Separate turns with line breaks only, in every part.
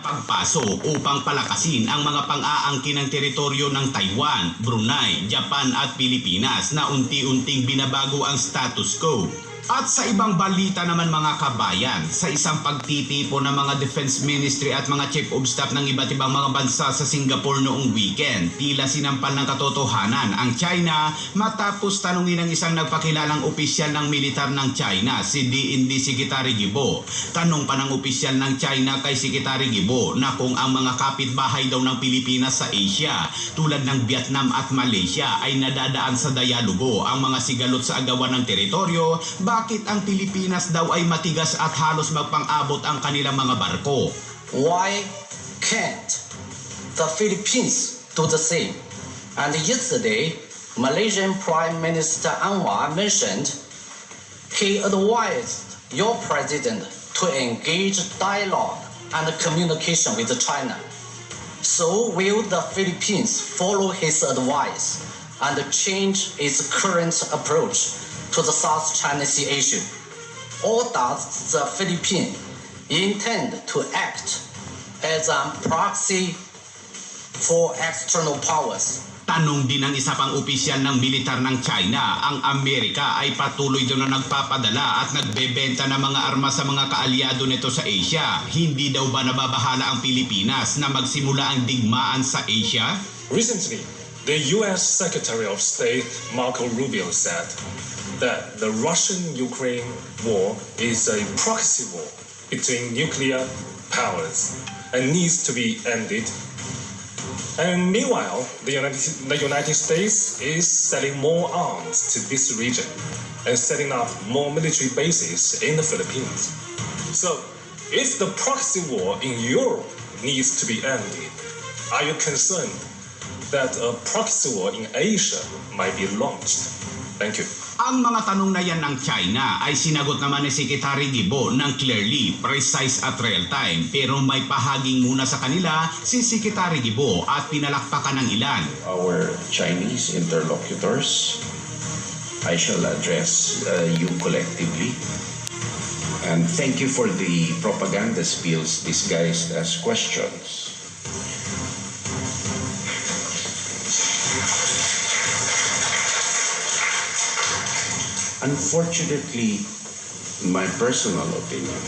pagpasok upang palakasin ang mga pang-aangkin ng teritoryo ng Taiwan, Brunei, Japan at Pilipinas na unti-unting binabago ang status quo. At sa ibang balita naman mga kabayan, sa isang pagtitipo ng mga Defense Ministry at mga Chief of Staff ng iba't ibang mga bansa sa Singapore noong weekend, tila sinampal ng katotohanan ang China matapos tanungin ng isang nagpakilalang opisyal ng militar ng China, si DND Secretary Gibo. Tanong pa ng opisyal ng China kay Secretary Gibo na kung ang mga kapitbahay daw ng Pilipinas sa Asia tulad ng Vietnam at Malaysia ay nadadaan sa dialogo ang mga sigalot sa agawan ng teritoryo, bakit ang Pilipinas daw ay matigas at halos magpang-abot ang kanilang mga barko?
Why can't the Philippines do the same? And yesterday, Malaysian Prime Minister Anwar mentioned he advised your president to engage dialogue and communication with China. So will the Philippines follow his advice and change its current approach to the South China Sea issue? Or does the Philippines intend to act as a proxy for external powers?
Tanong din ng isa pang opisyal ng militar ng China, ang Amerika ay patuloy daw na nagpapadala at nagbebenta ng mga armas sa mga kaalyado nito sa Asia. Hindi daw ba nababahala ang Pilipinas na magsimula ang digmaan sa Asia?
Recently, the US Secretary of State Marco Rubio said that the Russian-Ukraine war is a proxy war between nuclear powers and needs to be ended. And meanwhile, the United, the United States is selling more arms to this region and setting up more military bases in the Philippines. So, if the proxy war in Europe needs to be ended, are you concerned that a proxy war in Asia might be launched? Thank you.
Ang mga tanong na yan ng China ay sinagot naman ni Secretary Gibo ng clearly, precise at real time. Pero may pahaging muna sa kanila si Secretary Gibo at pinalakpakan ng ilan.
our Chinese interlocutors. I shall address uh, you collectively. And thank you for the propaganda spills disguised as questions. Unfortunately, in my personal opinion,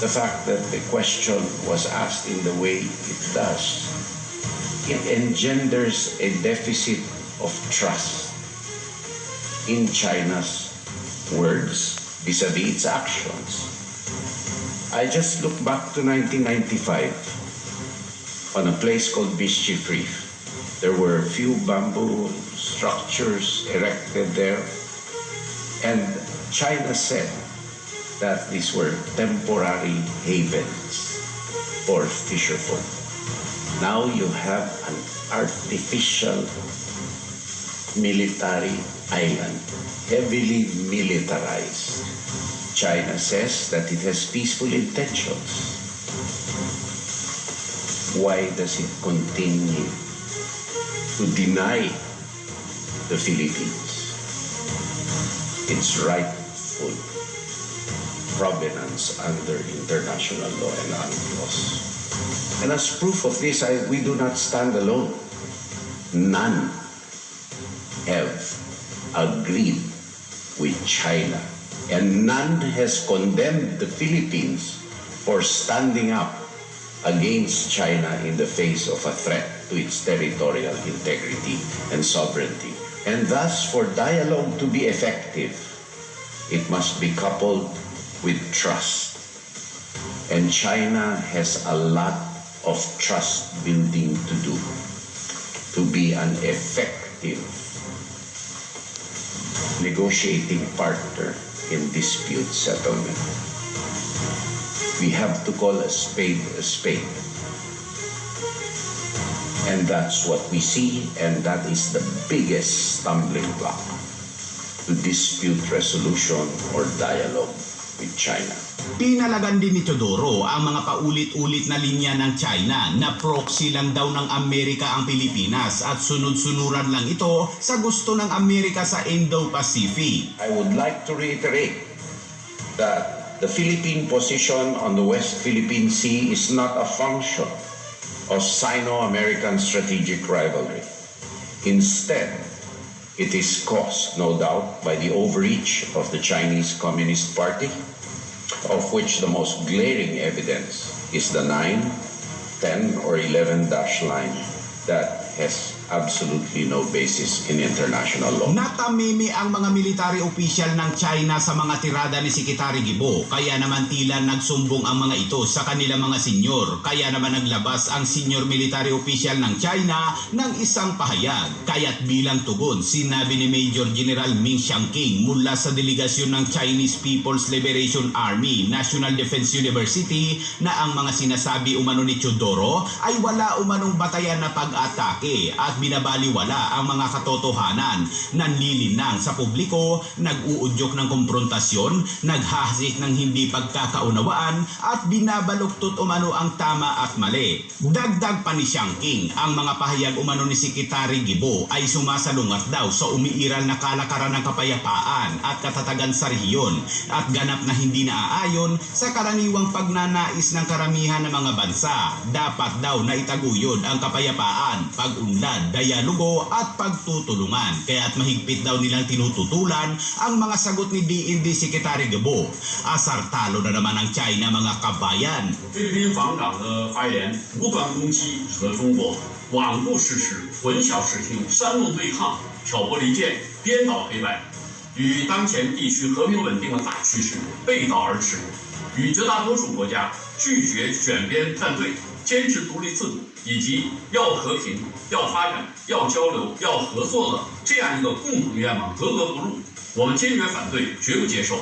the fact that the question was asked in the way it does it engenders a deficit of trust in China's words vis-a-vis its actions. I just look back to 1995 on a place called Mischief Reef. There were a few bamboo structures erected there, and China said that these were temporary havens for fisherfolk. Now you have an artificial military island, heavily militarized. China says that it has peaceful intentions. Why does it continue to deny the Philippines its rightful provenance under international law and UNCLOS? And as proof of this, I, we do not stand alone. None have agreed with China, and none has condemned the Philippines for standing up against China in the face of a threat to its territorial integrity and sovereignty. And thus, for dialogue to be effective, it must be coupled with trust. And China has a lot of trust building to do to be an effective negotiating partner in dispute settlement. We have to call a spade a spade. And that's what we see, and that is the biggest stumbling block to dispute resolution or dialogue with China.
Pinalagan din ni Teodoro ang mga paulit-ulit na linya ng China na proxy lang daw ng Amerika ang Pilipinas at sunod-sunuran lang ito sa gusto ng Amerika sa Indo-Pacific.
I would like to reiterate that the Philippine position on the West Philippine Sea is not a function of Sino-American strategic rivalry. Instead, it is caused, no doubt, by the overreach of the Chinese Communist Party, of which the most glaring evidence is the 9, 10, or 11 dash line that has absolutely no basis in international law.
Natamimi ang mga military official ng China sa mga tirada ni Secretary Gibo. Kaya naman tila nagsumbong ang mga ito sa kanilang mga senyor. Kaya naman naglabas ang senior military official ng China ng isang pahayag. Kaya't bilang tugon sinabi ni Major General Ming Xiangqing mula sa delegasyon ng Chinese People's Liberation Army National Defense University na ang mga sinasabi umano ni Chodoro ay wala umanong batayan na pag-atake at binabaliwala ang mga katotohanan, nanlilinang sa publiko, nag-uudyok ng konfrontasyon, naghahasik ng hindi pagkakaunawaan at binabaluktot umano ang tama at mali. Dagdag pa ni King, ang mga pahayag umano ni Sekretary Gibo ay sumasalungat daw sa umiiral na kalakaran ng kapayapaan at katatagan sa rehiyon at ganap na hindi naaayon sa karaniwang pagnanais ng karamihan ng mga bansa. Dapat daw na itaguyod ang kapayapaan, pag-unlad, dialogo at pagtutulungan. Kaya't mahigpit daw nilang tinututulan ang mga sagot ni DND Secretary Gabo. Asar talo na naman ang China mga kabayan.
菲律宾防长的发言不断攻击和中国，罔顾事实，混淆视听，煽动对抗，挑拨离间，颠倒黑白，与当前地区和平稳定的大趋势背道而驰，与绝大多数国家拒绝选边站队、 坚持独立自主以及要和平、要发展、要交流、要合作的这样一个共同愿望格格不入。我们坚决反对，绝不接受。